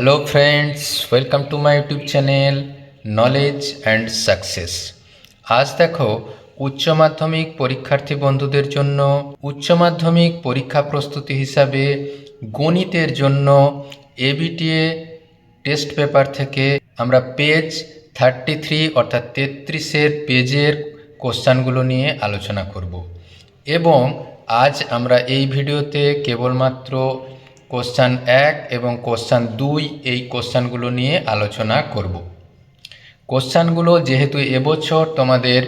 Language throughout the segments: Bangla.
Hello friends welcome to my YouTube channel knowledge and success আজ দেখো, উচ্চ মাধ্যমিক পরীক্ষার্থী বন্ধুদের জন্য উচ্চ মাধ্যমিক পরীক্ষা প্রস্তুতি হিসাবে গণিতের জন্য এবিটিএ টেস্ট পেপার থেকে আমরা পেজ থার্টি থ্রি অর্থাৎ তেত্রিশের পেজের কোশ্চানগুলো নিয়ে আলোচনা করব। এবং আজ আমরা এই ভিডিওতে কেবলমাত্র কোশ্চান এক এবং কোশ্চান দুই এই কোশ্চানগুলো নিয়ে আলোচনা করব। কোশ্চানগুলো যেহেতু এবছর তোমাদের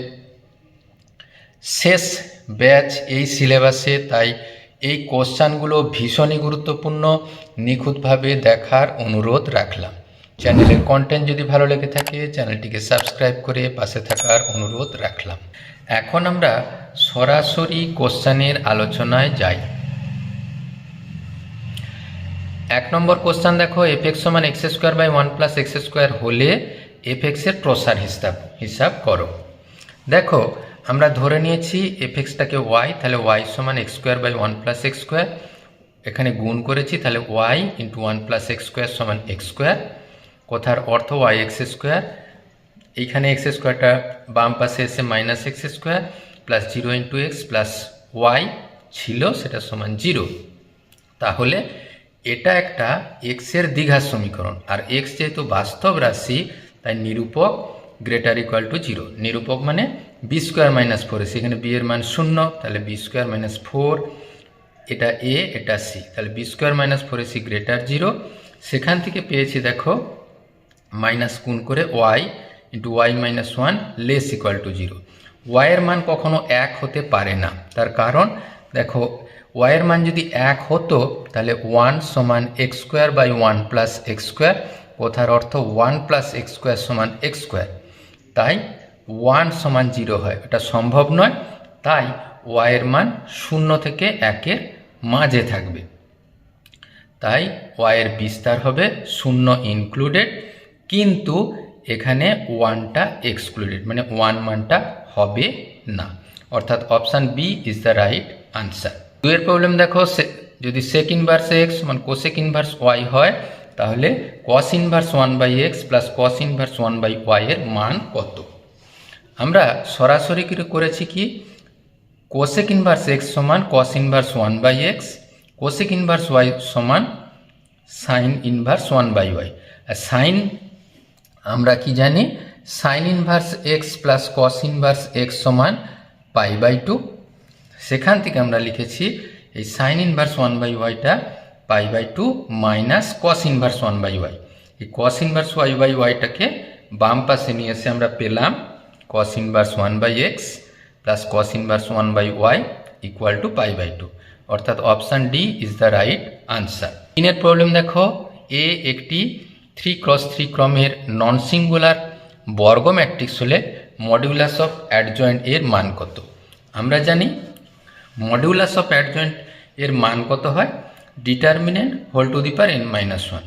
শেষ ব্যাচ এই সিলেবাসে, তাই এই কোশ্চানগুলো ভীষণই গুরুত্বপূর্ণ, নিখুঁতভাবে দেখার অনুরোধ রাখলাম। চ্যানেলের কন্টেন্ট যদি ভালো লেগে থাকে, চ্যানেলটিকে সাবস্ক্রাইব করে পাশে থাকার অনুরোধ রাখলাম। এখন আমরা সরাসরি কোশ্চানের আলোচনায় যাই। এক নম্বর কোশ্চান দেখো এফ এক্স সমান X square by one plus X square হলে এফ এক্সের প্রসার হিসাব হিসাব করো। দেখো, আমরা ধরে নিয়েছি এফ এক্সটাকে ওয়াই তাহলে ওয়াই সমান X square by one plus X square এখানে গুণ করেছি, তাহলে Y into one plus X square সমান এক্স স্কোয়ার কথার অর্থ ওয়াই এক্স স্কোয়ার এইখানে এক্স স্কোয়ারটা বাম পাশে এসে minus X square plus zero into X plus Y ছিল, সেটা সমান জিরো তাহলে এটা একটা এক্সের দ্বিঘাত সমীকরণ। আর এক্স যেহেতু বাস্তব রাশি, তাই নিরূপক গ্রেটার ইকুয়াল টু জিরো নিরূপক মানে বি স্কোয়ার মাইনাস ফোর সেখানে বি এর মান শূন্য, তাহলে বি স্কোয়ার মাইনাস ফোর এটা এ এটা সি তাহলে B square minus four C greater zero সেখান থেকে পেয়েছি, দেখো মাইনাস গুণ করে Y into Y minus one less equal to zero ওয়াইয়ের মান কখনো এক হতে পারে না। তার কারণ, দেখো ওয়াইয়ের মান যদি এক হতো, তাহলে ওয়ান সমান X square by one plus X square কথার অর্থ ওয়ান প্লাস এক্স স্কোয়ার সমান এক্স স্কোয়ার তাই ওয়ান সমান জিরো হয়, এটা সম্ভব নয়। তাই ওয়াইয়ের মান শূন্য থেকে একের মাঝে থাকবে। তাই ওয়াইয়ের বিস্তার হবে শূন্য ইনক্লুডেড কিন্তু এখানে ওয়ানটা এক্সক্লুডেড মানে ওয়ান মানটা হবে না। অর্থাৎ option B is the right answer দুয়ের প্রবলেম দেখো যদি সেক ইনভার্স এক্স সমান কোসেক ইনভার্স ওয়াই হয়, তাহলে cos inverse one by X plus cos inverse one by Y এর মান কত? আমরা সরাসরি করেছি কি? কোসেক ইনভার্স এক্স সমান cos inverse one by X cosec inverse Y সমান sine inverse one by Y R sine আমরা কি জানি? Sine inverse X plus cos inverse X সমান পাই বাই টু সেখান থেকে আমরা লিখেছি এই sine inverse one by ওয়াইটা pi by two minus cos inverse one by Y এই কস ইনভার্স ওয়াই বাই ওয়াইটাকে বাম পাশে নিয়ে এসে আমরা পেলাম cos inverse one by X plus cos inverse one by Y equal to pi by two অর্থাৎ option D is the right answer তিনের প্রবলেম দেখো এ একটি থ্রি ক্রস থ্রি ক্রমের নন সিঙ্গুলার বর্গ ম্যাট্রিক্স হলে মডিউলাস অফ অ্যাডজয়েন্ট এর মান কত? আমরা জানি মডিউলাস অফ অ্যাডজয়েন্ট এর মান কত হয়? Determinant whole to the power N minus one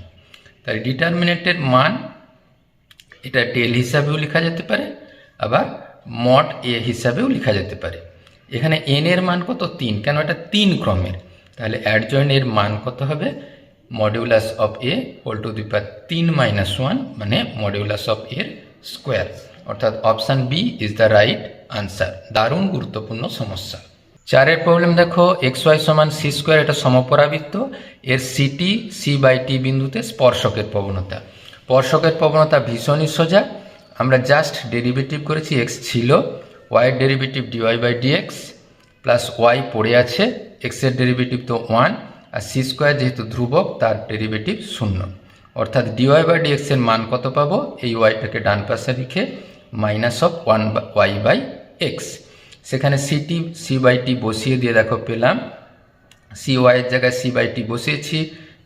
তাই ডিটারমিনেন্টের মান এটা ডেল হিসাবেও লেখা যেতে পারে, আবার মড এ হিসাবেও লেখা যেতে পারে। এখানে এন এর মান কত? তিন। কেন? এটা তিন ক্রমের। তাহলে অ্যাডজয়েন্ট এর মান কত হবে? Modulus of A whole to the power তিন মাইনাস ওয়ান মানে মডিউলাস অফ এর স্কোয়ার অর্থাৎ option B is the right answer দারুণ গুরুত্বপূর্ণ সমস্যা। চারের প্রবলেম দেখো এক্স ওয়াই সমান সি স্কোয়ার এটা সমপরাবৃত্ত, এর সিটি সি বাই টি বিন্দুতে স্পর্শকের প্রবণতা। স্পর্শকের প্রবণতা ভীষণই সোজা, আমরা জাস্ট ডেরিভেটিভ করেছি এক্স ছিল ওয়াইয়ের derivative D Y by D X plus Y পড়ে আছে এক্সের ডেরিভেটিভ তো ওয়ান আর সি স্কোয়ার যেহেতু ধ্রুবক, তার ডেরিভেটিভ শূন্য। অর্থাৎ ডিওয়াই বাই ডিএক্স এর মান কত পাবো? এই ওয়াইটাকে ডান পাশে রেখে minus of one Y by X সেখানে C T C by T বসিয়ে দিয়ে দেখো পেলাম। সি ওয়াইয়ের জায়গায় সি বাই টি বসিয়েছি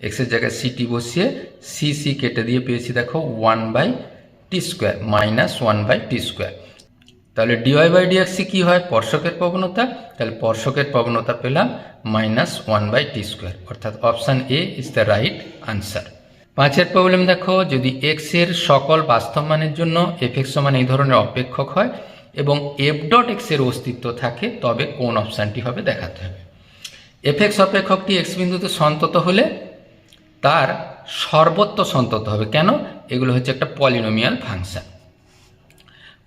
এক্সের জায়গায় সি টি বসিয়ে সি সি কেটে দিয়ে পেয়েছি দেখো one by T square minus one by T square তাহলে ডিওয়াই বাই ডিএক্সি কী হয়? স্পর্শকের প্রবণতা। তাহলে স্পর্শকের প্রবণতা পেলাম minus one by T square অর্থাৎ option A is the right answer পাঁচের প্রবলেম দেখো, যদি এক্সের সকল বাস্তব মানের জন্য এফ এক্স সমান এই ধরনের অপেক্ষক হয় এবং এফ ডট এক্সের অস্তিত্ব থাকে, তবে কোন অপশানটি হবে দেখাতে হবে। এফ এক্স অপেক্ষকটি এক্স বিন্দুতে সন্তত হলে তার সর্বত্র সন্তত হবে। কেন? এগুলো হচ্ছে একটা পলিনোমিয়াল ফাংশন।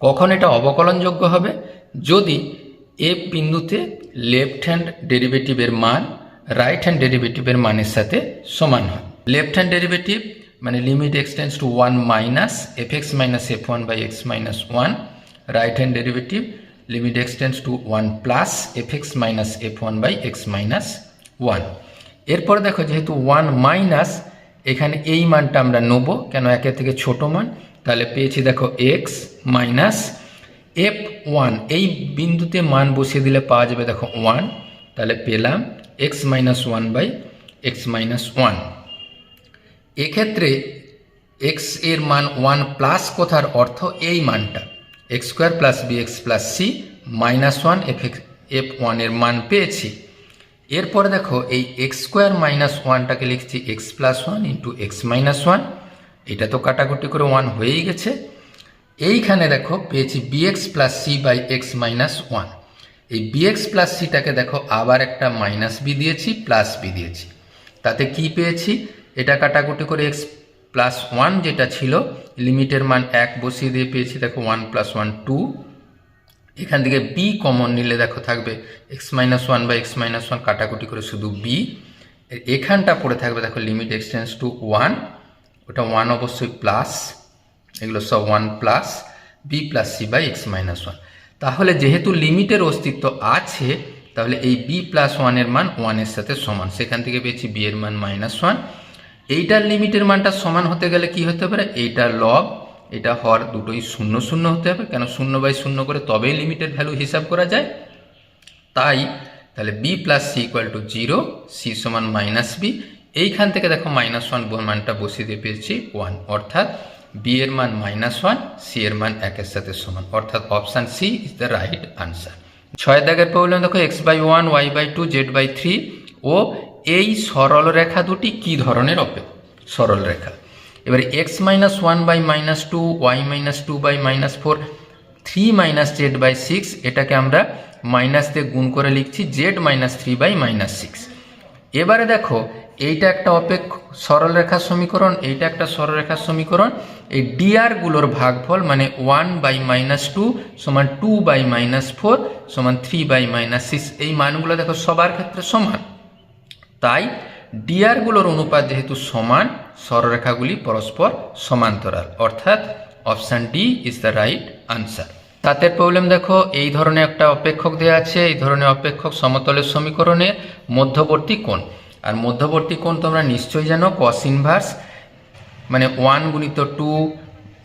কখন এটা অবকলনযোগ্য হবে? যদি এফ বিন্দুতে লেফট হ্যান্ড ডেরিভেটিভের মান রাইট হ্যান্ড ডেরিভেটিভের মানের সাথে সমান হয়। লেফট হ্যান্ড ডেরিভেটিভ মানে limit X tends to one minus F X minus F one by X minus one hand derivative limit X tends to one plus F X minus F one by X minus one এরপর দেখো যেহেতু ওয়ান মাইনাস এখানে এই মানটা আমরা নেব, কেন একের থেকে ছোট মান? তাহলে পেয়েছি দেখো এক্স মাইনাস এফ ওয়ান এই বিন্দুতে মান বসিয়ে দিলে পাওয়া যাবে দেখো ওয়ান তাহলে পেলাম X minus one by X minus one এক্ষেত্রে এক্সের মান ওয়ান প্লাস কথার অর্থ এই মানটা। X square plus B X plus C minus one F X, F ওয়ানের মান পেয়েছি। এরপরে দেখো এই এক্স স্কোয়ার মাইনাস ওয়ানটাকে লিখছি X plus one into X minus one. এটা তো কাটাকুটি করে ওয়ান হয়েই গেছে। এইখানে দেখো পেয়েছি B X plus C by X minus one. এই বিএক্স প্লাস সিটাকে দেখো আবার একটা মাইনাস বি দিয়েছি, প্লাস বি দিয়েছি। তাতে কি পেয়েছি? এটা কাটাকুটি করে এক্স প্লাস ওয়ান যেটা ছিল লিমিটের মান এক বসিয়ে দিয়ে পেয়েছি, দেখো ওয়ান প্লাস ওয়ান টু এখান থেকে বি কমন নিলে দেখো থাকবে এক্স মাইনাস ওয়ান বা এক্স মাইনাস ওয়ান কাটাকুটি করে শুধু বি এখানটা পড়ে থাকবে দেখো limit X tends to one ওটা ওয়ান অবশ্যই প্লাস এগুলো সব one plus B plus C by X minus one তাহলে যেহেতু লিমিটের অস্তিত্ব আছে, তাহলে এই বি প্লাস ওয়ানের মান ওয়ানের সাথে সমান। সেখান থেকে পেয়েছি বি এর মান মাইনাস ওয়ান এইটার লিমিটের মানটা সমান হতে গেলে কি হতে পারে? এইটা লব এটা হর দুটোই শূন্য শূন্য হতে হবে। কেন? শূন্য বাই শূন্য করে তবেই লিমিটের ভ্যালু হিসাব করা যায়। তাই তাহলে B plus C equal to zero C সমান মাইনাস বি এইখান থেকে দেখো মাইনাস ওয়ান মানটা বসিয়ে দিয়ে পেয়েছি ওয়ান অর্থাৎ বি এর মান মাইনাস ওয়ান সি এর মান একের সাথে সমান। অর্থাৎ option C is the right answer ছয় দাগের প্রবলেম দেখো X by one Y by two Z by three ও এই সরল রেখা দুটি কি ধরনের অপে সরল রেখা। এবারে X minus one by minus two Y minus two by minus four three minus Z by six এটাকে আমরা মাইনাস দিয়ে গুণ করে লিখছি Z minus three by minus six এবারে দেখো, এইটা একটা অপেক্ষ সরলরেখার সমীকরণ, এইটা একটা সরলরেখার সমীকরণ, এই ডিআরগুলোর ভাগফল মানে ওয়ান বাই মাইনাস টু সমান টু বাই মাইনাস ফোর সমান থ্রি বাই মাইনাস সিক্স এই মানগুলো দেখো সবার ক্ষেত্রে সমান। তাই ডিআরগুলোর অনুপাত যেহেতু সমান সরলরেখাগুলি পরস্পর সমান্তরাল। অর্থাৎ option D is the right answer. তাতের problem দেখো, এই ধরনের একটা অপেক্ষক দেওয়া আছে, এই ধরনের অপেক্ষক সমতলের সমীকরণের মধ্যবর্তী কোণ। আর মধ্যবর্তী কোণ তোমরা নিশ্চয়ই জানো কস ইনভার্স মানে ওয়ান গুণিত টু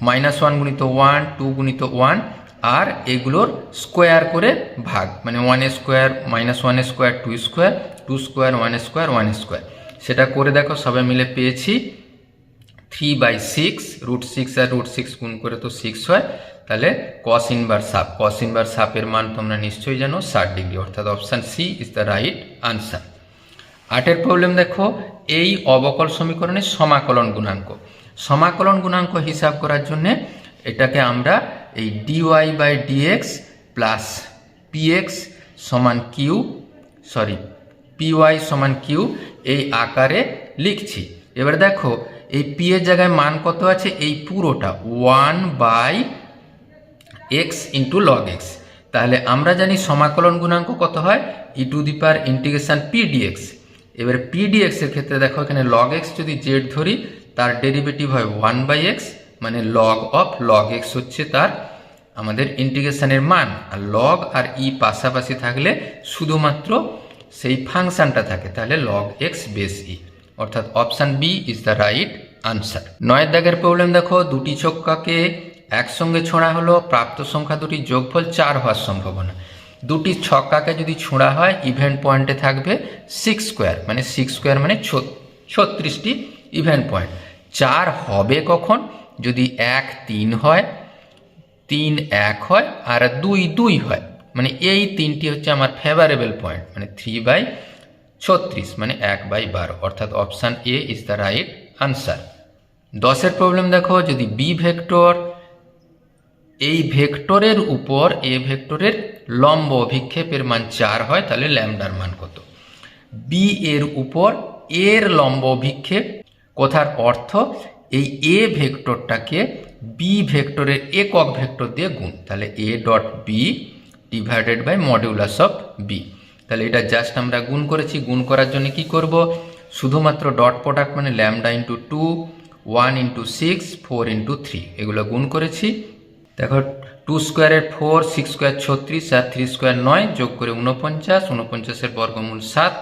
মাইনাস ওয়ান গুণিত ওয়ান টু গুণিত ওয়ান আর এগুলোর স্কোয়ার করে ভাগ। মানে one square minus one square two square two square one square one square সেটা করে দেখো সবাই মিলে পেয়েছি three by six root six R root six গুণ করে তো সিক্স হয়। তাহলে কস ইনভার সাপ কস ইনভার সাপের মান তোমরা নিশ্চয়ই জানো, ষাট ডিগ্রি অর্থাৎ option C is the right answer আটের প্রবলেম দেখো, এই অবকল সমীকরণের সমাকলন গুণাঙ্ক। সমাকলন গুণাঙ্ক হিসাব করার জন্যে এটাকে আমরা এই D Y by D X plus P X সমান কিউ সরি পিওয়াই সমান কিউ এই আকারে লিখছি। এবার দেখো, এই পি এর জায়গায় মান কত আছে? এই পুরোটা one by X into log X তাহলে আমরা জানি সমাকলন গুণাঙ্ক কত হয়? E to the power integration P D X এবার পি এর ক্ষেত্রে দেখো, এখানে লগ এক্স যদি জেড ধরি, তার ডেরিভেটিভ হয় ওয়ান বাই এক্স মানে লগ অফ লগ এক্স হচ্ছে তার আমাদের ইন্টিগ্রেশনের মান। আর লগ আর ই পাশাপাশি থাকলে শুধুমাত্র সেই ফাংশনটা থাকে, তাহলে লগ এক্স বেস ই অর্থাৎ option B is the right answer নয়ের দাগের প্রবলেম দেখো, দুটি ছক্কাকে একসঙ্গে ছোঁড়া হলো, প্রাপ্ত সংখ্যা দুটি যোগফল চার হওয়ার সম্ভাবনা। দুটি ছক্কাকে যদি ছোঁড়া হয় ইভেন্ট পয়েন্টে থাকবে সিক্স স্কোয়ার মানে সিক্স স্কোয়ার মানে ছত্রিশটি ইভেন্ট পয়েন্ট চার হবে কখন? যদি এক তিন হয়, তিন এক হয়, আর দুই দুই হয়। মানে এই তিনটি হচ্ছে আমার ফেভারেবল পয়েন্ট মানে থ্রি বাই ছত্রিশ মানে এক বাই বারো, অর্থাৎ option A is the right answer দশের প্রবলেম দেখো, যদি বি ভেক্টর এই ভেক্টরের উপর এ ভেক্টরের লম্ব অভিক্ষেপের মান চার হয়, তাহলে ল্যামডার মান কত? বি এর উপর এর লম্ব অভিক্ষেপ, কথার অর্থ এই এ ভেক্টরটাকে বি ভেক্টরের একক ভেক্টর দিয়ে গুণ, তাহলে a dot b divided by modulus of b তাহলে এটা জাস্ট আমরা গুণ করেছি, গুণ করার জন্য কি করব? শুধুমাত্র ডট প্রোডাক্ট মানে lambda into two one into six four into three এগুলো গুণ করেছি। দেখো টু স্কোয়ারের ফোর সিক্স স্কোয়ার ছত্রিশ আর থ্রি স্কোয়ার নয়, যোগ করে উনপঞ্চাশ উনপঞ্চাশের বর্গমূল সাত।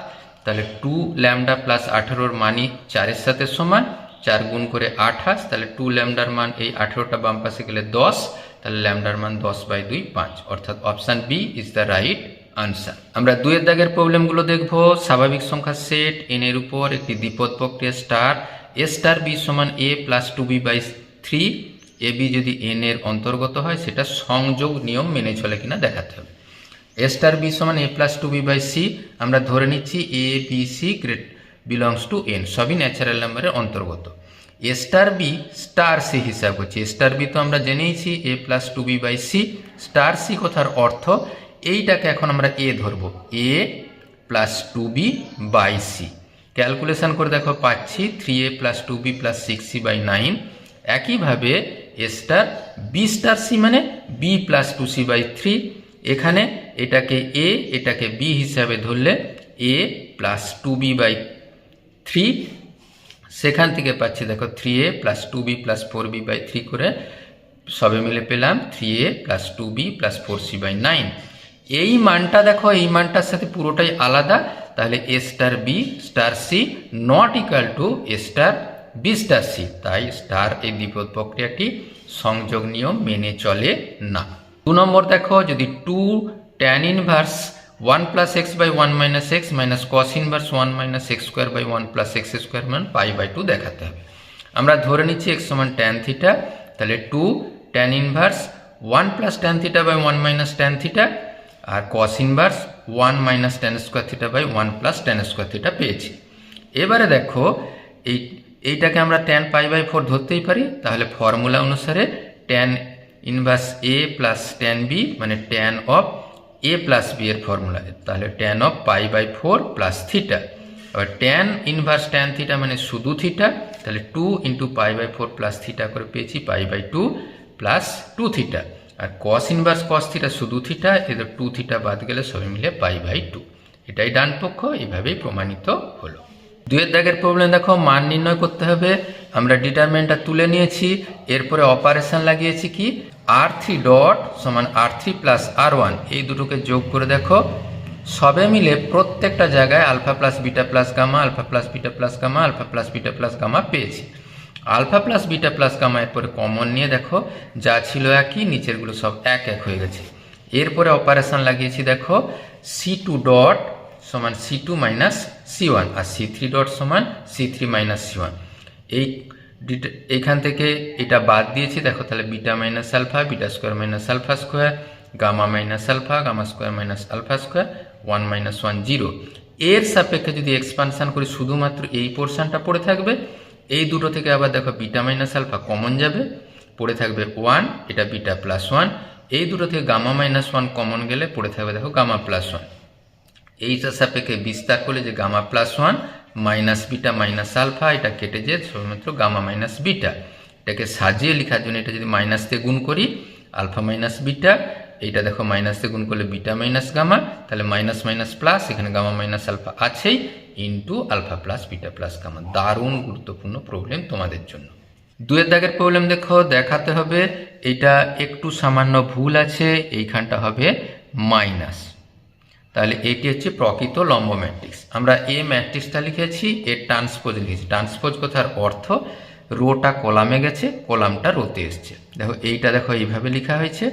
তাহলে টু ল্যামডা প্লাস আঠেরোর মানই চারের সাথে সমান, চার গুণ করে আঠাশ, তাহলে টু ল্যামডার মান এই আঠেরোটা বাম পাশে গেলে দশ। তাহলে ল্যামডার মান দশ বাই দুই পাঁচ, অর্থাৎ option B is the right answer আমরা দুয়ের দাগের প্রবলেমগুলো দেখব। স্বাভাবিক সংখ্যা সেট এন এর উপর একটি দ্বিপদ প্রক্রিয়া স্টার এ স্টার বি সমান a plus two b by three a b যদি এন এর অন্তর্গত হয়, সেটা সংযোগ নিয়ম মেনে চলে কিনা দেখাতে হবে। এ স্টার বি সমান a plus two b by c আমরা ধরে নিচ্ছি a b c great belongs to n সবই ন্যাচারাল নাম্বারের অন্তর্গত। A star b star c হিসাব এ স্টার বি তো আমরা জেনেইছি a plus two b by c star c কথার অর্থ এইটাকে এখন আমরা এ ধরবো। A plus two b by c calculation করে দেখো, পাচ্ছি three a plus two b plus six c by nine একইভাবে a star b star c মানে b plus two c by three এখানে এটাকে এ এটাকে বি হিসাবে ধরলে a plus two b by three সেখান থেকে পাচ্ছি, দেখো three a plus two b plus four b by three করে সবে মিলে পেলাম three a plus two b plus four c by nine এই মানটা দেখো, এই মানটার সাথে পুরোটাই আলাদা, তাহলে a star b star c not equal to a star b star c তাই স্টার এই দ্বিপদ প্রক্রিয়াটি সংযোগ নিয়ম মেনে চলে না। দু নম্বর দেখো, যদি two tan inverse one plus x by one minus x minus cos inverse one minus x square by one plus x square মান পাই বাই টু দেখাতে হবে। আমরা ধরে নিচ্ছি এক্স সমান ট্যান থিটা তাহলে two tan inverse one plus tan theta by one minus tan theta R cos inverse one minus tan square theta by one plus tan square theta পেয়েছি। এবারে দেখো, এই, এইটাকে আমরা ট্যান পাই বাই ফোর ধরতেই পারি, তাহলে ফর্মুলা অনুসারে tan inverse a plus tan b মানে tan of a plus b এর ফর্মুলা তাহলে tan of pi by four plus theta এবার ট্যান ইনভার্স ট্যান থিটা মানে শুধু থিটা তাহলে two into pi by four plus theta করে পেয়েছি pi by two plus two theta R cos inverse cos theta শুধু থিটা এদের টু থিটা বাদ গেলে সবই মিলে পাই বাই টু এটাই ডান পক্ষ, এইভাবেই প্রমাণিত হলো। দুয়ের দাগের প্রবলেম দেখো, মান নির্ণয় করতে হবে। আমরা ডিটারমেন্টটা তুলে নিয়েছি। এরপরে অপারেশন লাগিয়েছি কি? আর থ্রি ডট সমান R three plus R one এই দুটোকে যোগ করে দেখো। সবে মিলে প্রত্যেকটা জায়গায় alpha plus beta plus gamma alpha plus beta plus gamma alpha plus beta plus gamma পেয়েছি। Alpha plus beta plus gamma এরপরে কমন নিয়ে দেখো, যা ছিল একই, নিচেরগুলো সব এক এক হয়ে গেছে। এরপরে অপারেশন লাগিয়েছি দেখো সি টু ডট সমান C two minus C one আর সি থ্রি ডট সমান C three minus C one এই এইখান থেকে এটা বাদ দিয়েছি, দেখো তাহলে beta minus alpha beta square minus alpha square gamma minus alpha gamma square minus alpha square one minus one zero এর সাপেক্ষে যদি এক্সপানশান করি, শুধুমাত্র এই পোর্শনটা পড়ে থাকবে, এই দুটো থেকে আবার দেখো বিটা মাইনাস আলফা কমন যাবে, পড়ে থাকবে ওয়ান এটা বিটা প্লাস ওয়ান এই দুটো থেকে গামা মাইনাস ওয়ান কমন গেলে পড়ে থাকবে দেখো গামা প্লাস ওয়ান এইটার সাপেক্ষে বিস্তার করলে যে gamma plus one minus beta minus alpha, এটা কেটে যে শুধুমাত্র গামা মাইনাস বিটা। এটাকে সাজিয়ে লেখার জন্য এটা যদি মাইনাস দিয়ে গুণ করি, আলফা মাইনাস বিটা, এইটা দেখো মাইনাস দিয়ে গুণ করলে বিটা মাইনাস গামা, তাহলে মাইনাস মাইনাস প্লাস, এখানে গামা মাইনাস আলফা আছেই, into alpha plus beta plus gamma. দারুণ গুরুত্বপূর্ণ প্রবলেম তোমাদের জন্য। দুয়ের দাগের প্রবলেম দেখো, দেখাতে হবে, এটা একটু সামান্য ভুল আছে, এইখানটা হবে মাইনাস। তাহলে এটি হচ্ছে প্রকৃত লম্ব ম্যাট্রিক্স। আমরা এ ম্যাট্রিক্সটা লিখেছি, এর ট্রান্সপোজ লিখেছি। ট্রান্সপোজ কথার অর্থ, রোটা কলামে গেছে, কলামটা রোতে এসছে। দেখো, এইটা দেখো এইভাবে লেখা হয়েছে,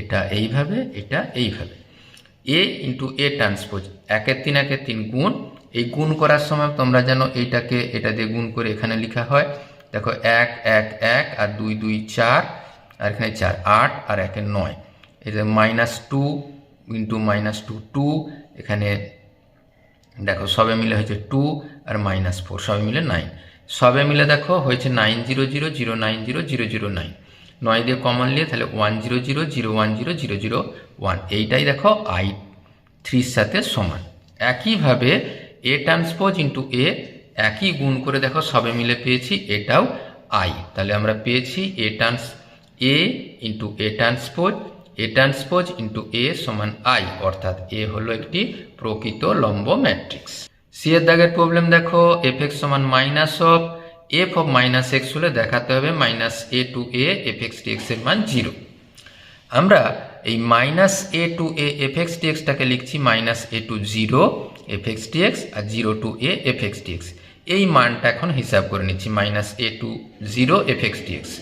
এটা এইভাবে এটা এইভাবে। এ ইন্টু এ ট্রান্সপোজ, একের তিন একের তিন গুণ। এই গুণ করার সময় তোমরা যেন এইটাকে, এটা দিয়ে গুণ করে এখানে লেখা হয়। দেখো, এক এক এক, আর দুই দুই, চার, আর এখানে চার, আট, আর একে নয়। যে minus two into minus two two এখানে দেখো সবে মিলে হয়েছে টু আর মাইনাস ফোর সবে মিলে নাইন সবে মিলে দেখো হয়েছে nine zero zero zero nine zero zero zero nine নয় দিয়ে কমন নিয়ে তাহলে one zero zero zero one zero zero zero one এইটাই দেখো আই থ্রির সাথে সমান। একইভাবে এ ট্রান্সপোজ ইন্টু এ একই গুণ করে দেখো সবে মিলে পেয়েছি এটাও আই তাহলে আমরা পেয়েছি A transpose A into A transpose A transpose into A সমান আই অর্থাৎ এ হলো একটি প্রকৃত লম্ব ম্যাট্রিক্স সি এর দাগের প্রবলেম দেখো এফ এক্স সমান minus of f of minus x হলে দেখাতে হবে minus a to a f x d এক্সের মান জিরো আমরা এই minus a to a f x d এক্সটাকে লিখছি minus a to zero f x d x R zero to a f x d x এই মানটা এখন হিসাব করে নিচ্ছি minus a to zero f x d x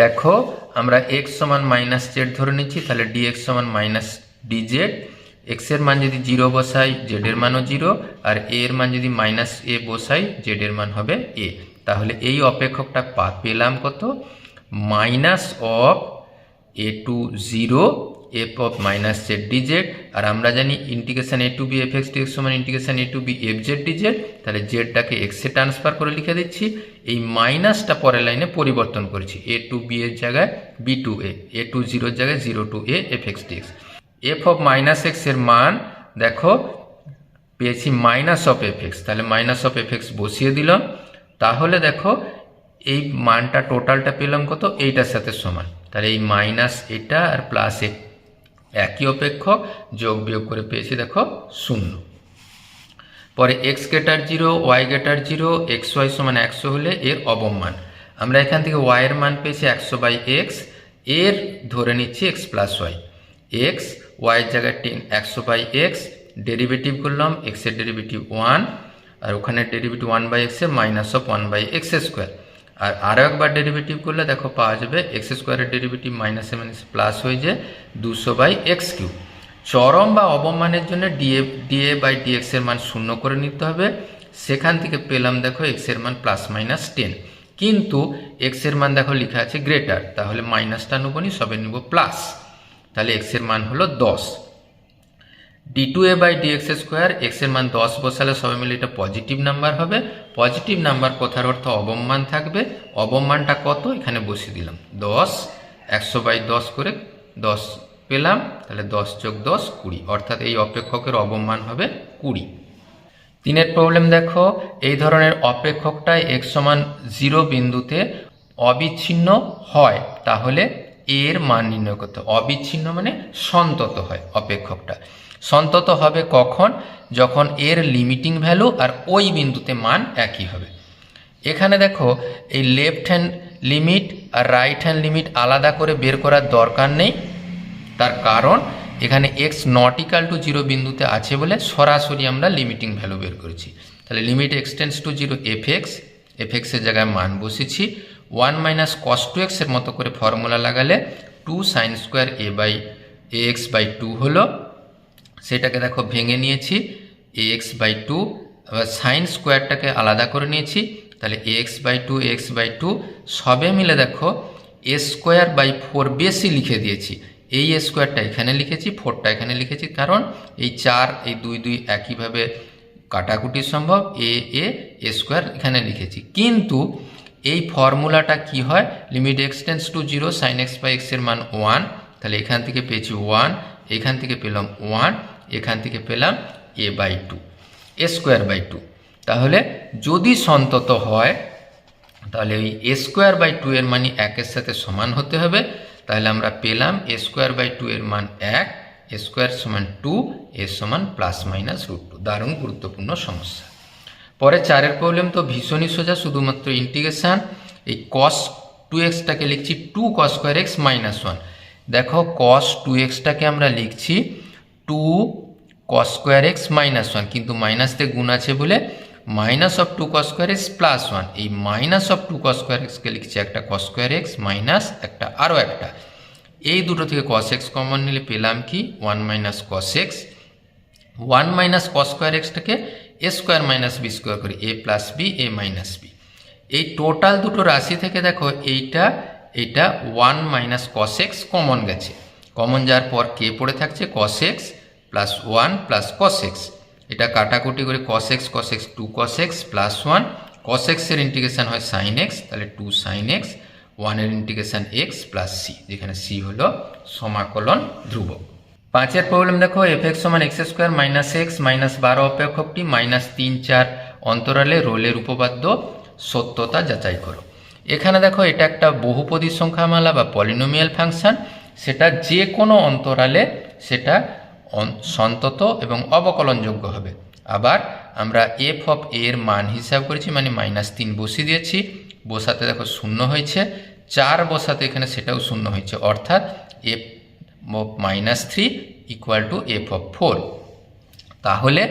দেখো, আমরা এক্স সমান মাইনাস জেড ধরে নিচ্ছি, তাহলে ডি এক্স সমান মাইনাস ডি জেড এক্সের মান যদি জিরো বসাই জেড এর মানও জিরো আর এ এর মান যদি মাইনাস এ বসাই জেড এর মান হবে এ তাহলে এই অপেক্ষকটা পেলাম কত? Minus of a to zero f of minus z d z আর আমরা জানি integration a to b f x x সমান integration a to b f z d z তাহলে জেডটাকে এক্সে ট্রান্সফার করে লিখে দিচ্ছি, এই মাইনাসটা পরের লাইনে পরিবর্তন করেছি এ টু বি এর জায়গায় b to a a to জিরোর জায়গায় zero to a f x d x f of minus এক্সের মান, দেখো, পেয়েছি মাইনাস অফ এফ এক্স তাহলে মাইনাস অফ এফ এক্স বসিয়ে দিলাম, তাহলে দেখো, এই মানটা টোটালটা পেলাম কত, এইটার সাথে সমান, তাহলে এই মাইনাস এটা আর প্লাস এ একই অপেক্ষক যোগ বিয়োগ করে পেয়েছি, দেখো শূন্য। পরে x greater zero y greater zero x y সমান একশো হলে এর অবমান। আমরা এখান থেকে ওয়াইয়ের মান পেয়েছি একশো বাই এক্সের ধরে নিচ্ছি এক্স প্লাস ওয়াই এক্স ওয়াইয়ের জায়গায় টেন, একশো বাই এক্স ডেরিভেটিভ করলাম এক্সের ডেরিভেটিভ ওয়ান আর ওখানে ডেরিভেটিভ ওয়ান বাই এক্সের minus of one by x square আর আরও একবার ডেরিভেটিভ করলে দেখো পাওয়া যাবে এক্স স্কোয়ারের ডেরিভেটিভ মাইনাসে মাইনাস প্লাস হয়ে যায় দুশো বাই এক্স কিউব চরম বা অবমানের জন্য ডিএ ডিএ বাই ডিএক্স এর মান শূন্য করে নিতে হবে। সেখান থেকে পেলাম দেখো এক্সের মান প্লাস মাইনাস টেন কিন্তু এক্সের মান দেখো লেখা আছে গ্রেটার তাহলে মাইনাসটা নেব নি, সবে নিব প্লাস তাহলে এক্সের মান হলো দশ। D two a by d x square এক্সের মান দশ বসালে সবাই মিলে এটা পজিটিভ নাম্বার হবে। পজিটিভ নাম্বার কথার অর্থ অবমান থাকবে। অবমানটা কত? এখানে বসিয়ে দিলাম। দশ, একশো বাই দশ করে দশ পেলাম। তাহলে দশ যোগ দশ, কুড়ি। অর্থাৎ এই অপেক্ষকের অবমান হবে কুড়ি। তিনের প্রবলেম দেখো। এই ধরনের অপেক্ষকটায় এক সমান জিরো বিন্দুতে অবিচ্ছিন্ন হয়। তাহলে এর মান নির্ণয় করতে। অবিচ্ছিন্ন মানে সন্তত হয় অপেক্ষকটা। সন্তত হবে কখন? যখন এর লিমিটিং ভ্যালু আর ওই বিন্দুতে মান একই হবে। এখানে দেখো, এই লেফট হ্যান্ড লিমিট আর রাইট হ্যান্ড লিমিট আলাদা করে বের করার দরকার নেই। তার কারণ, এখানে x not equal to zero বিন্দুতে আছে বলে সরাসরি আমরা লিমিটিং ভ্যালু বের করেছি। তাহলে limit x tends to zero f x f এক্সের জায়গায় মান বসেছি। ওয়ান মাইনাস কস টু এক্সের মতো করে ফর্মুলা লাগালে two sine square a by a x by two হলো। সেটাকে দেখো ভেঙে নিয়েছি এ এক্স বাই টু আবার সাইন স্কোয়ারটাকে আলাদা করে নিয়েছি, তাহলে a x by two x by two সবে মিলে দেখো এ স্কোয়ার বাই ফোর বেশি লিখে দিয়েছি। এই এ স্কোয়ারটা এখানে লিখেছি ফোরটা এখানে লিখেছি, কারণ এই চার, এই দুই দুই একইভাবে কাটাকুটি সম্ভব এ এ এ স্কোয়ার এখানে লিখেছি। কিন্তু এই ফর্মুলাটা কি হয়? Limit x tends to zero sine x by এক্সের মান ওয়ান তাহলে এখান থেকে পেয়েছি ওয়ান এখান থেকে পেলাম ওয়ান এখান থেকে পেলাম a by two a square by two তাহলে যদি সন্তত হয়, তাহলে ওই এ স্কোয়ার বাই টু এর মানই একের সাথে সমান হতে হবে। তাহলে আমরা পেলাম এ স্কোয়ার বাই টু এর মান এক এ স্কোয়ার সমান টু এ সমান প্লাস মাইনাস রুট টু দারুণ গুরুত্বপূর্ণ সমস্যা। পরে চারের প্রবলেম তো ভীষণই সোজা, শুধুমাত্র ইন্টিগ্রেশন এই কস টু এক্সটাকে লিখছি two cos square x minus one দেখো কস টু এক্সটাকে আমরা লিখছি two cos square x minus one কিন্তু মাইনাসতে গুণ আছে বলে minus of two cos square x plus one এই minus of two cos square এক্সকে লিখছি একটা কস স্কোয়ার এক্স মাইনাস একটা আরও একটা। এই দুটো থেকে কস এক্স কমন নিলে পেলাম কি? One minus cos x one minus cos square এক্সটাকে a square minus b square করি a plus b a minus b এই টোটাল দুটো রাশি থেকে দেখো, এইটা এইটা one minus cos x common গেছে। কমন যাওয়ার পর কে পড়ে থাকছে? Cos x plus one plus cos x এটা কাটাকুটি করে cos x cos x two cos x plus one cos এক্সের ইন্টিগ্রেশন হয় সাইন এক্স তাহলে টু সাইন এক্স ওয়ানের ইন্টিগ্রেশন এক্স প্লাস সি যেখানে সি হলো সমাকলন ধ্রুবক। পাঁচের প্রবলেম দেখো এফ এক্স সমান x square minus x minus বারো অপেক্ষকটি মাইনাস তিন চার অন্তরালে রোলের উপপাদ্য সত্যতা যাচাই করো। এখানে দেখো এটা একটা বহুপদী সংখ্যামালা বা পলিনোমিয়াল ফাংশন সেটা যে কোনো অন্তরালে সেটা সন্তত এবং অবকলনযোগ্য হবে। আবার আমরা এফ অফ এর মান হিসাব করেছি মানে মাইনাস তিন বসিয়ে দিয়েছি। বসাতে দেখো শূন্য হয়েছে। চার বসাতে এখানে সেটাও শূন্য হয়েছে। অর্থাৎ f of minus three equal to f of four তাহলে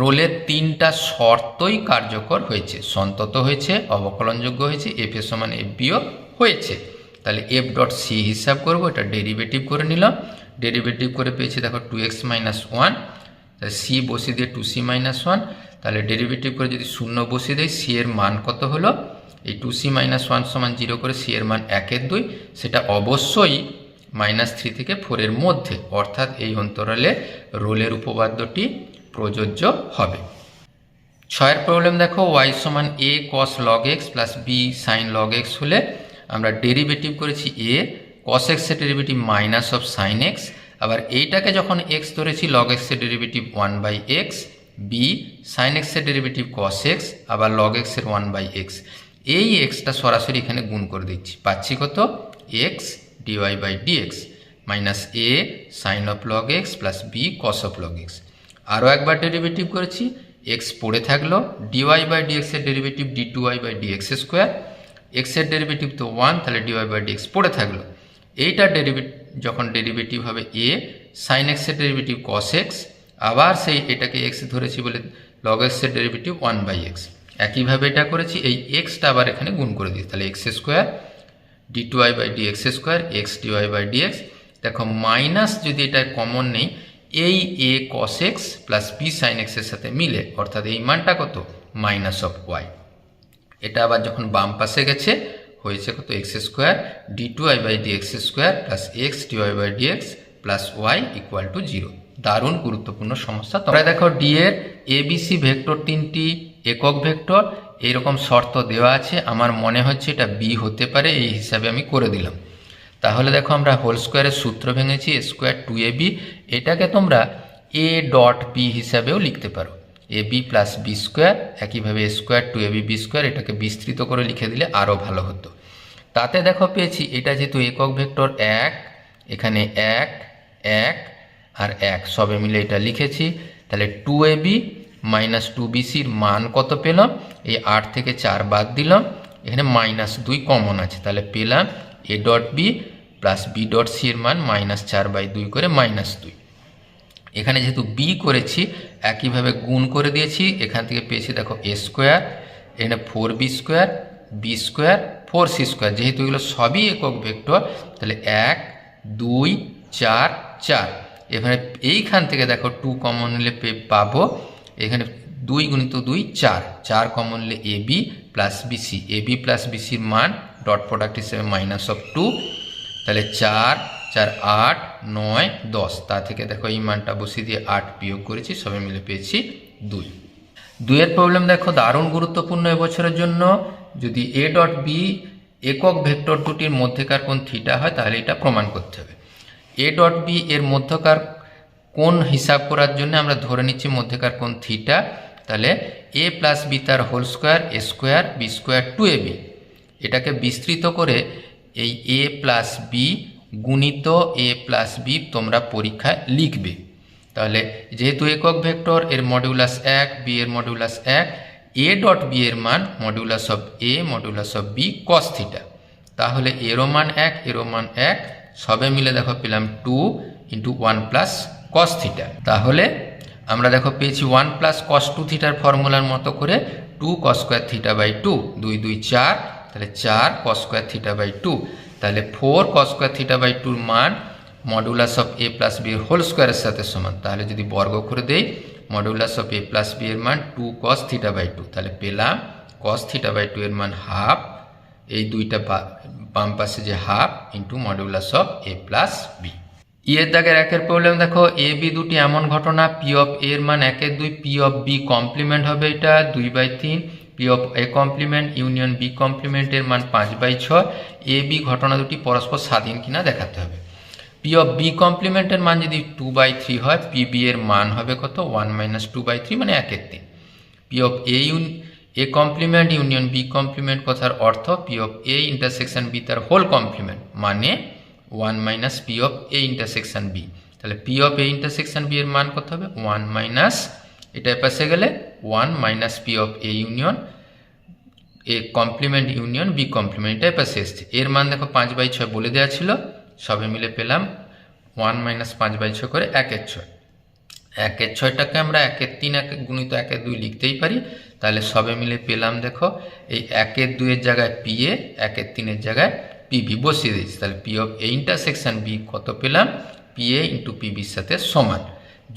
রোলের তিনটা শর্তই কার্যকর হয়েছে। সন্তত হয়েছে, অবকলনযোগ্য হয়েছে এফ এর সমান এফ বিও হয়েছে। তাহলে এফ ডট সি হিসাব করব, এটা ডেরিভেটিভ করে নিলাম। ডেরিভেটিভ করে পেয়েছি, দেখো টু এক্স মাইনাস ওয়ান তাহলে সি বসিয়ে দিয়ে টু সি মাইনাস ওয়ান তাহলে ডেরিভেটিভ করে যদি শূন্য বসিয়ে দেয় সি এর মান কত হলো? এই টু সি মাইনাস ওয়ান সমান জিরো করে সি এর মান একের দুই, সেটা অবশ্যই মাইনাস থ্রি থেকে ফোরের মধ্যে, অর্থাৎ এই অন্তরালে রোলের উপপাদ্যটি প্রযোজ্য হবে। ছয়ের প্রবলেম দেখো ওয়াই সমান a cos log x plus b sine log x হলে আমরা ডেরিভেটিভ করেছি এ কস এক্সের derivative minus of sine x আবার এইটাকে যখন এক্স ধরেছি লগ এক্সের derivative one by x b sine এক্সের ডেরিভেটিভ কস এক্স আবার লগ এক্সের ওয়ান বাই এক্স এই এক্সটা সরাসরি এখানে গুণ করে দিচ্ছি। পাচ্ছি কত? X d y by d x minus a sine of log x plus b cos of log x আরও একবার ডেরিভেটিভ করেছি। এক্স পড়ে থাকল d y by ডিএক্সের derivative d two y by d x square এক্সের ডেরিভেটিভ তো ওয়ান তাহলে d y by d x পড়ে থাকল। এইটার ডেরিভেটিভ যখন ডেরিভেটিভ হবে এ সাইন এক্সের ডেরিভেটিভ কস এক্স আবার সেই এটাকে এক্স ধরেছি বলে লগ এক্সের ডেরিভেটিভ ওয়ান বাই এক্স একইভাবে এটা করেছি, এই এক্সটা আবার এখানে গুণ করে দিই তাহলে x square d two i by d x square x d y by d x দেখো মাইনাস যদি এটা কমন নেই, এই a cos x plus b sine এক্সের সাথে মিলে, অর্থাৎ এই মানটা কত? মাইনাস অফ ওয়াই এটা আবার যখন বাম পাশে গেছে, হয়েছে কত? X square d two i by d x square plus x d y by d x plus y equal to zero দারুণ গুরুত্বপূর্ণ সমস্যা। তোমরা দেখো ডি এর এবিসি ভেক্টর তিনটি একক ভেক্টর এইরকম শর্ত দেওয়া আছে। আমার মনে হচ্ছে এটা বি হতে পারে, এই হিসাবে আমি করে দিলাম। তাহলে দেখো আমরা হোল স্কোয়ারের সূত্র ভেঙেছি স্কোয়ার টু এ বি এটাকে তোমরা এ ডট বি হিসাবেও লিখতে পারো। A b plus b square একইভাবে square two a b b square এটাকে বিস্তৃত করে লিখে দিলে আরও ভালো হতো। তাতে দেখো পেয়েছি, এটা যেহেতু একক ভেক্টর এক, এখানে এক এক আর এক, সবে মিলে এটা লিখেছি। তাহলে two a b minus two বিসির মান কত পেলাম? এই আট থেকে চার বাদ দিলাম, এখানে মাইনাস দুই কমন আছে। তাহলে পেলাম a dot b plus b dot c এর মান মাইনাস চার বাই দুই করে মাইনাস দুই। এখানে যেহেতু বি করেছি, একইভাবে গুণ করে দিয়েছি, এখান থেকে পেয়েছি দেখো এ স্কোয়ার এখানে four b square b square four c square যেহেতু এগুলো সবই একক ভেক্টর, তাহলে এক, দুই, চার চার। এখানে এইখান থেকে দেখো টু কমন নিলে পে পাবো, এখানে দুই গুণিত দুই, চার। চার কমন নিলে a b plus b c a b plus বিসির মান ডট প্রোডাক্ট হিসেবে মাইনাস অফ টু তাহলে চার চার, আট, নয়, দশ। তা থেকে দেখো এই মানটা বসিয়ে দিয়ে আট বিয়োগ করেছি, সবে মিলে পেয়েছি দুই। দুইয়ের প্রবলেম দেখো, দারুণ গুরুত্বপূর্ণ এবছরের জন্য। যদি এ ডট বি একক ভেক্টর দুটির মধ্যেকার কোন থিটা হয়, তাহলে এটা প্রমাণ করতে হবে। এ ডট বি এর মধ্যকার কোন হিসাব করার জন্য আমরা ধরে নিচ্ছি মধ্যেকার কোন থিটা তাহলে এ প্লাস বি তার whole square a square b square two a b এটাকে বিস্তৃত করে এই এ প্লাস বি গুণিত এ প্লাস বি তোমরা পরীক্ষায় লিখবে। তাহলে যেহেতু একক ভেক্টর, এর মডিউলাস এক বি এর মডিউলাস এক এ ডট বি এর মান modulus of a modulus of b cos theta তাহলে এরও মান এক, এরও মান এক, সবে মিলে দেখো পেলাম two into one plus cos theta তাহলে আমরা দেখো পেয়েছি ওয়ান প্লাস কস টু থিটার ফর্মুলার মতো করে two cos square theta by two দুই দুই, চার, তাহলে চার cos square theta by two তাহলে four cos square theta by টুর মান modulus of a plus b এর হোল স্কোয়ারের সাথে সমান। তাহলে যদি বর্গ করে দেই modulus of a plus b এর মান two cos theta by two তাহলে পেলাম কস থিটা বাই টু এর মান হাফ এই দুইটা বাম পাশে যে half into modulus of a plus b ইয়ের দাগের একের প্রবলেম দেখো এ বি দুটি এমন ঘটনা পি অফ এর মান একের দুই পি অফ বি কমপ্লিমেন্ট হবে এটা, দুই বাই তিন। P of A complement union B কমপ্লিমেন্টের মান পাঁচ বাই ছয় এ বি ঘটনা দুটি পরস্পর স্বাধীন কিনা দেখাতে হবে। পি অফ বি কমপ্লিমেন্টের মান যদি টু বাই থ্রি হয় পি বি এর মান হবে কত? One minus two by three মানে একের তিন। P of A un A complement union B complement কথার অর্থ P of A intersection B তার হোল কমপ্লিমেন্ট মানে one minus P of A intersection B তাহলে P of A intersection B এর মান কত হবে? ওয়ান মাইনাস এটা পাশে গেলে one minus P of A union A complement union B complement এটা পাশে এসছে। এর মান দেখো পাঁচ বাই ছয় বলে দেওয়া ছিল, সবে মিলে পেলাম ওয়ান মাইনাস পাঁচ বাই ছয় করে একের ছয়। একের ছয়টাকে আমরা একের তিন, এক গুণিত একের দুই লিখতেই পারি। তাহলে সবে মিলে পেলাম দেখো, এই একের দুইয়ের জায়গায় পি এ একের তিনের জায়গায় পিবি বসিয়ে দিয়েছি। তাহলে P of A intersection B কত পেলাম? পি এ ইন্টু পিবির সাথে সমান।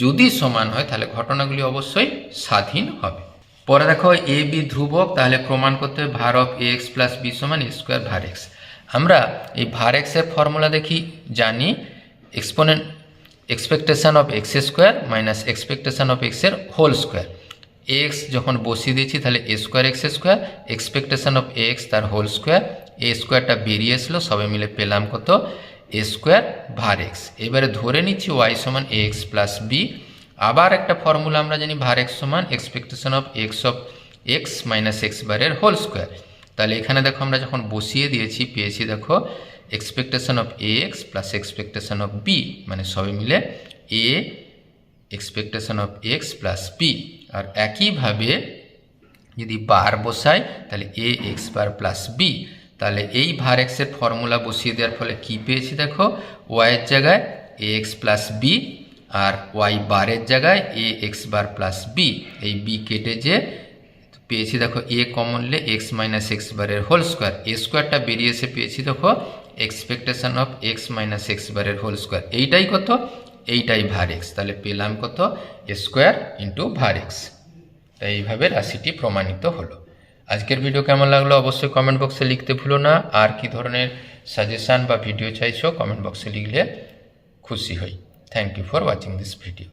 যদি সমান হয়, তাহলে ঘটনাগুলি অবশ্যই স্বাধীন হবে। পরে দেখো, এ, বি ধ্রুবক, তাহলে প্রমাণ করতে হবে ভার অফ এক্স প্লাস বি সমান এ স্কোয়ার ভার এক্স। আমরা এই ভার এক্সের ফর্মুলা দেখি, জানি exponent expectation of x square minus expectation of এক্সের হোল স্কোয়ার। এক্স যখন বসিয়ে দিয়েছি, তাহলে a square x square, expectation of x তার হোল স্কোয়ার, এ স্কোয়ারটা বেরিয়ে এসলো সবাই মিলে পেলাম কত? A square var x. এবারে ধরে নিচ্ছি ওয়াই সমান এ এক্স প্লাস বি। আবার একটা ফর্মুলা আমরা জানি ভার এক্স সমান expectation of x of x minus x বারের হোল স্কোয়ার তাহলে এখানে দেখো আমরা যখন বসিয়ে দিয়েছি, পেয়েছি দেখো expectation of a x plus expectation of b মানে সবই মিলে a expectation of x plus b আর একইভাবে যদি বার বসাই, তাহলে a x bar plus b তাহলে এই ভার এক্সের ফর্মুলা বসিয়ে দেওয়ার ফলে কি পেয়েছি দেখো? ওয়াইয়ের জায়গায় এ এক্স প্লাস বি আর ওয়াই বারের জায়গায় a x bar plus b এই বি কেটে যে পেয়েছি দেখো এ কমনলে এক্স মাইনাস এক্স বারের হোল স্কোয়ার এ স্কোয়ারটা বেরিয়ে এসে পেয়েছি দেখো expectation of x minus x বারের হোল স্কোয়ার এইটাই কত? এইটাই ভার এক্স তাহলে পেলাম কত? স্কোয়ার ইন্টু ভার এক্স তাই এইভাবে রাশিটি প্রমাণিত হলো। আজকের ভিডিও কেমন লাগল অবশ্যই কমেন্ট বক্সে লিখতে ভুলো না। আর কি ধরনের সাজেশান বা ভিডিও চাইছো কমেন্ট বক্সে লিখলে খুশি হই। Thank you for watching this video